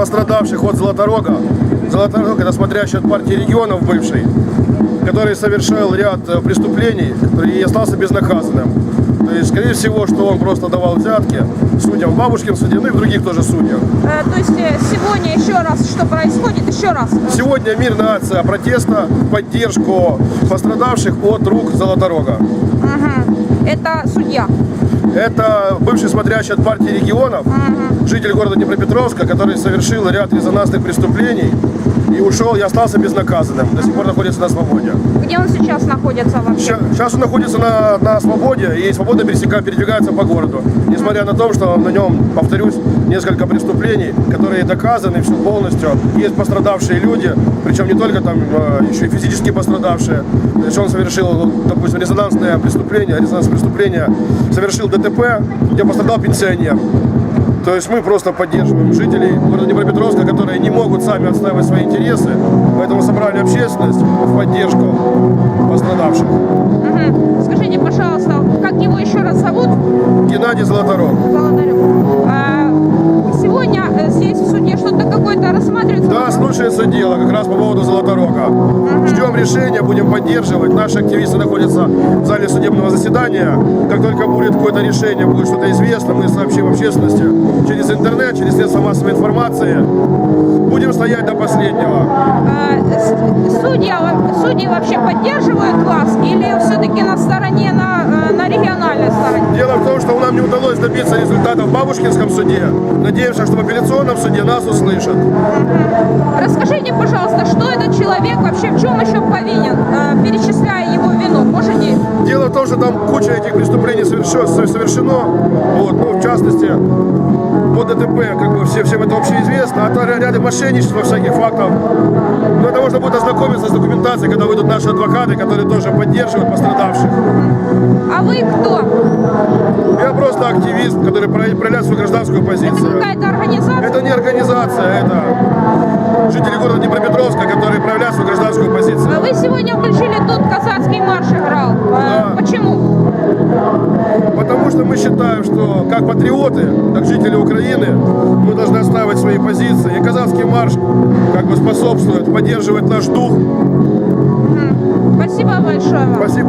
пострадавших от Золоторога. Золоторог это смотрящий от партии регионов бывший, который совершил ряд э, преступлений и остался безнаказанным. То есть, скорее всего, что он просто давал взятки судьям Бабушкин суде, ну и в других тоже судьях. Э, То есть э, сегодня еще раз, что происходит, еще раз. Сегодня мирная акция протеста в поддержку пострадавших от рук Золоторога. Мгм. Это судья. Это бывший смотрящий от партии регионов, житель города Днепропетровска, который совершил ряд резонансных преступлений и ушел, и остался безнаказанным. До сих пор находится на свободе. Где он сейчас находится вообще? Сейчас он находится на, на свободе и свободно пересека- передвигается по городу. Несмотря на то, что на нем, повторюсь, несколько преступлений, которые доказаны все полностью. Есть пострадавшие люди, причем не только там, э, еще и физически пострадавшие. То есть он совершил, допустим, резонансное преступление, резонансное преступление, совершил ДТП, где пострадал пенсионер. То есть мы просто поддерживаем жителей города Днепропетровска, которые не могут сами отстаивать свои интересы, поэтому собрали общественность в поддержку пострадавших. Мгм. Скажите, пожалуйста, как его еще раз зовут? Геннадий. Благодарю. А, Сегодня э, здесь в суде что-то какое-то рассматривается? Да, слушается дело как раз по поводу Золоторога. Ждем решения, будем поддерживать. Наши активисты находятся в зале судебного заседания. Как только будет какое-то решение, будет что-то известно, мы сообщим общественности через интернет, через средства массовой информации. Будем стоять до последнего. А, судьи вообще поддерживают вас или все-таки на стороне, на, э, на региональной стороне? Дело в том, что нам не удалось добиться результатов в Бабушкинском суде. Надеемся, что в апелляционном суде нас услышат. Расскажите, пожалуйста, что этот человек вообще, В том, что там куча этих преступлений совершено, вот, ну, в частности, по ДТП, как бы все, всем это общеизвестно, а то ря- ряды мошенничества, всяких фактов. Но это можно будет ознакомиться с документацией, когда выйдут наши адвокаты, которые тоже поддерживают пострадавших. А вы кто? Я просто активист, который про- проявляет свою гражданскую Это позицию. какая-то организация? Это не организация, это жители города Днепропетровска, которые проявляют свою гражданскую позицию. А Вы сегодня включили тут казацкий марш играл. Потому что мы считаем, что как патриоты, как жители Украины, мы должны отстаивать свои позиции. И казахский марш как бы способствует, поддерживает наш дух. Спасибо большое вам. Спасибо.